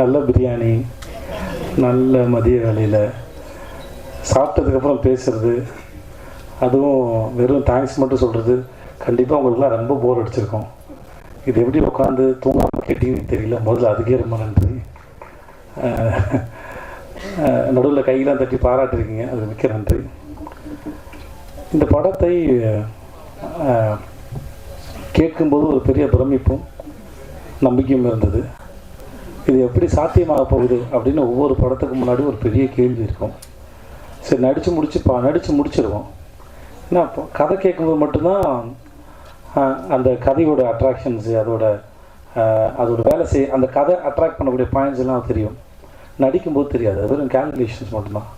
நல்ல பிரியாணி நல்ல மதிய வேலையில். சாப்பிட்டதுக்கப்புறம் பேசுறது அதுவும் வெறும் தேங்க்ஸ் மட்டும் சொல்கிறது கண்டிப்பாக உங்களுக்குலாம் ரொம்ப போர் அடிச்சிருக்கும். இது எப்படி உட்காந்து தூங்காமல் கேட்டீங்கன்னு தெரியல முதல்ல அதுக்கே ரொம்ப நன்றி. நடுவில் கையெல்லாம் தட்டி பாராட்டிருக்கீங்க அது மிக்க நன்றி. இந்த படத்தை கேட்கும்போது ஒரு பெரிய பிரமிப்பும் நம்பிக்கையும் இருந்தது. இது எப்படி சாத்தியமாக போகுது அப்படின்னு ஒவ்வொரு படத்துக்கு முன்னாடி ஒரு பெரிய கேள்வி இருக்கும். சரி நடித்து முடிச்சு பா நடித்து முடிச்சிருவோம். ஏன்னா இப்போ கதை கேட்கும்போது மட்டும்தான் அந்த கதையோட அட்ராக்ஷன்ஸு அதோட அதோட வேலை செய் அந்த கதை அட்ராக்ட் பண்ணக்கூடிய பாயிண்ட்ஸ் எல்லாம் தெரியும். நடிக்கும்போது தெரியாது. அது வெறும் கேல்குலேஷன்ஸ் மட்டும்தான்.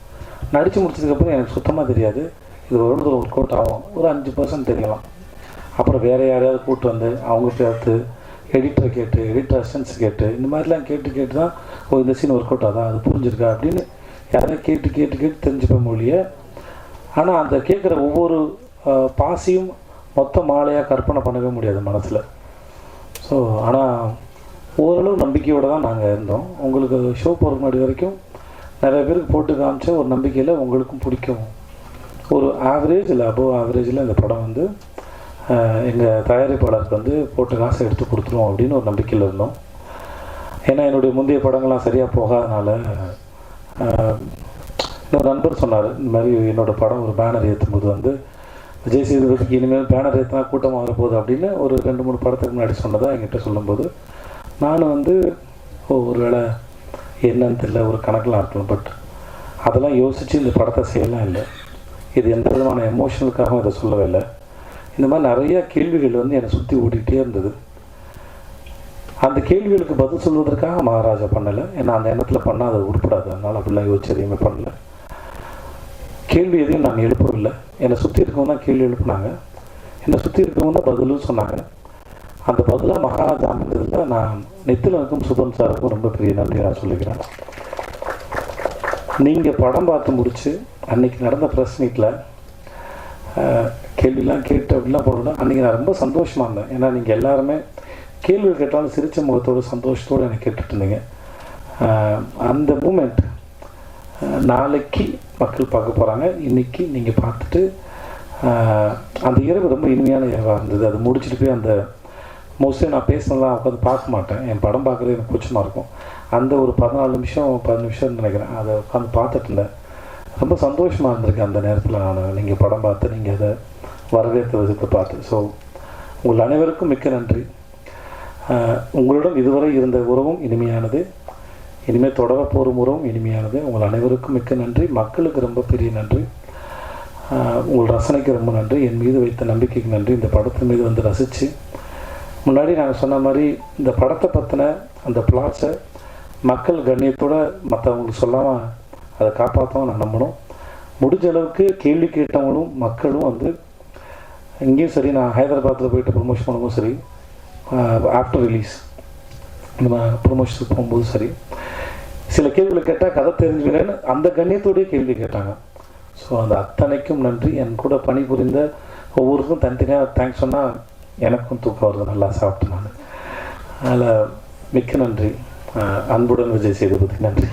நடித்து முடிச்சதுக்கப்புறம் எனக்கு சுத்தமாக தெரியாது. இது ஒரு ஒர்க் அவுட் ஆகும். ஒரு அஞ்சு பர்சன்ட் தெரியலாம். அப்புறம் வேறு யாரையாவது கூப்பிட்டு வந்து அவங்க சேர்த்து எடிட்டரை கேட்டு எடிட்டர் அசிஸ்டன்ஸ் கேட்டு இந்த மாதிரிலாம் கேட்டு கேட்டு தான் ஓ இந்த சீன் ஒர்க் அவுட் ஆகுதா? அது புரிஞ்சிருக்கா? அப்படின்னு யாரையும் கேட்டு கேட்டு கேட்டு தெரிஞ்சுப்பேன் மொழிய. ஆனால் அந்த கேட்குற ஒவ்வொரு பாசியும் மொத்த மாலையாக கற்பனை பண்ணவே முடியாது மனசில். ஸோ ஆனால் ஓரளவு நம்பிக்கையோடு தான் நாங்கள் இருந்தோம். உங்களுக்கு ஷோ போகிற முன்னாடி வரைக்கும் நிறைய பேருக்கு போட்டு காமிச்ச ஒரு நம்பிக்கையில் உங்களுக்கும் பிடிக்கும். ஒரு ஆவரேஜ் இல்லை அபோவ் ஆவரேஜில் இந்த படம் வந்து எங்கள் தயாரிப்பாளருக்கு வந்து போட்ட காசை எடுத்து கொடுத்துருவோம் அப்படின்னு ஒரு நம்பிக்கையில் இருந்தோம். ஏன்னா என்னுடைய முந்தைய படங்கள்லாம் சரியாக போகாதனால இன்னொரு நண்பர் சொன்னார் இந்த மாதிரி என்னோடய படம் ஒரு பேனர் ஏற்றும் போது வந்து விஜய் சேதுபதிக்கு இனிமேல் பேனர் ஏற்றினா கூட்டமாக வரப்போகுது அப்படின்னு ஒரு ரெண்டு மூணு படத்துக்கு முன்னாடி சொன்னதாக என்கிட்ட சொல்லும்போது நானும் வந்து ஓ ஒரு வேளை என்னன்னு தெரியல ஒரு கணக்கெலாம் இருக்கலாம் பட் அதெல்லாம் யோசித்து இந்த படத்தை செய்யலாம் இல்லை. இது எந்த விதமான எமோஷனலுக்காகவும் இதை சொல்லவே இல்லை. இந்த மாதிரி நிறைய கேள்விகள் வந்து என்னை சுற்றி ஓடிக்கிட்டே இருந்தது. அந்த கேள்விகளுக்கு பதில் சொல்வதற்காக மகாராஜா பண்ணலை. ஏன்னா அந்த எண்ணத்தில் பண்ணால் அது உருப்படாது. அதனால் அப்படிலாம் யோசிச்சு எதையுமே பண்ணலை. கேள்வி எதையும் நான் எழுப்பவில்லை. என்னை சுற்றி இருக்கவங்க தான் கேள்வி எழுப்புனாங்க. என்னை சுற்றி இருக்கவங்க தான் பதிலும் சொன்னாங்க. அந்த பதிலாக மகாராஜா அமைந்ததில் நான் நெத்திலனுக்கும் சுபம் சாருக்கும் ரொம்ப பெரிய நன்றி நான் சொல்லிக்கிறேன். நீங்கள் படம் பார்த்து முடிச்சு அன்னைக்கு நடந்த ப்ரெஸ் மீட்டில் கேள்விலாம் கேட்டு அப்படிலாம் போடணும் அன்றைக்கி நான் ரொம்ப சந்தோஷமாக இருந்தேன். ஏன்னா நீங்கள் எல்லாருமே கேள்வி கேட்டாலும் சிரித்த முகத்தோட சந்தோஷத்தோடு எனக்கு கேட்டுட்டு இருந்தீங்க. அந்த மூமெண்ட் நாளைக்கு மக்கள் பார்க்க போகிறாங்க இன்னைக்கு நீங்கள் பார்த்துட்டு அந்த இரவு ரொம்ப இனிமையான இரவாக இருந்தது. அது முடிச்சுட்டு போய் அந்த மோஸ்ட்லி நான் பேசினதெல்லாம் உட்காந்து பார்க்க மாட்டேன். என் படம் பார்க்குறது எனக்கு கூச்சமாக இருக்கும். அந்த ஒரு பதினாலு நிமிஷம் பதினஞ்சு நிமிஷம்னு நினைக்கிறேன். அதை உட்காந்து பார்த்துட்டு இருந்தேன். ரொம்ப சந்தோஷமாக இருந்திருக்கு அந்த நேரத்தில் நான். நீங்கள் படம் பார்த்து நீங்கள் அதை வரவேற்ற விதத்தை பார்த்து. ஸோ உங்கள் அனைவருக்கும் மிக்க நன்றி. உங்களிடம் இதுவரை இருந்த உறவும் இனிமையானது. இனிமேல் தொடர உறவும் இனிமையானது. உங்கள் அனைவருக்கும் மிக்க நன்றி. மக்களுக்கு ரொம்ப பெரிய நன்றி. உங்கள் ரசனைக்கு ரொம்ப நன்றி. என் மீது வைத்த நம்பிக்கைக்கு நன்றி. இந்த படத்தின் மீது வந்து ரசித்து முன்னாடி நாங்கள் சொன்ன மாதிரி இந்த படத்தை பற்றின அந்த பிளாட்ஸை மக்கள் கண்ணியத்தோட மற்றவங்களுக்கு சொல்லாமல் அதை காப்பாற்றவும் நான் நம்பணும். முடிஞ்ச அளவுக்கு கேள்வி கேட்டவங்களும் மக்களும் வந்து இங்கேயும் சரி நான் ஹைதராபாத்தில் போயிட்டு ப்ரொமோஷன் பண்ணும்போது சரி ஆஃப்டர் ரிலீஸ் நம்ம ப்ரொமோஷனுக்கு போகும்போது சரி சில கேள்விகளை கேட்டால் கதை தெரிஞ்சுக்கிறேன்னு அந்த கண்ணியத்தோடய கேள்வி கேட்டாங்க. ஸோ அந்த அத்தனைக்கும் நன்றி. என் கூட பணிபுரிந்த ஒவ்வொருக்கும் தனித்தனியாக தேங்க்ஸ் சொன்னால் எனக்கும் தூக்கம் வருது. நல்லா சாப்பிட்டு நான். அதில் மிக்க நன்றி. அன்புடன் விஜய் சேதுபதி. நன்றி.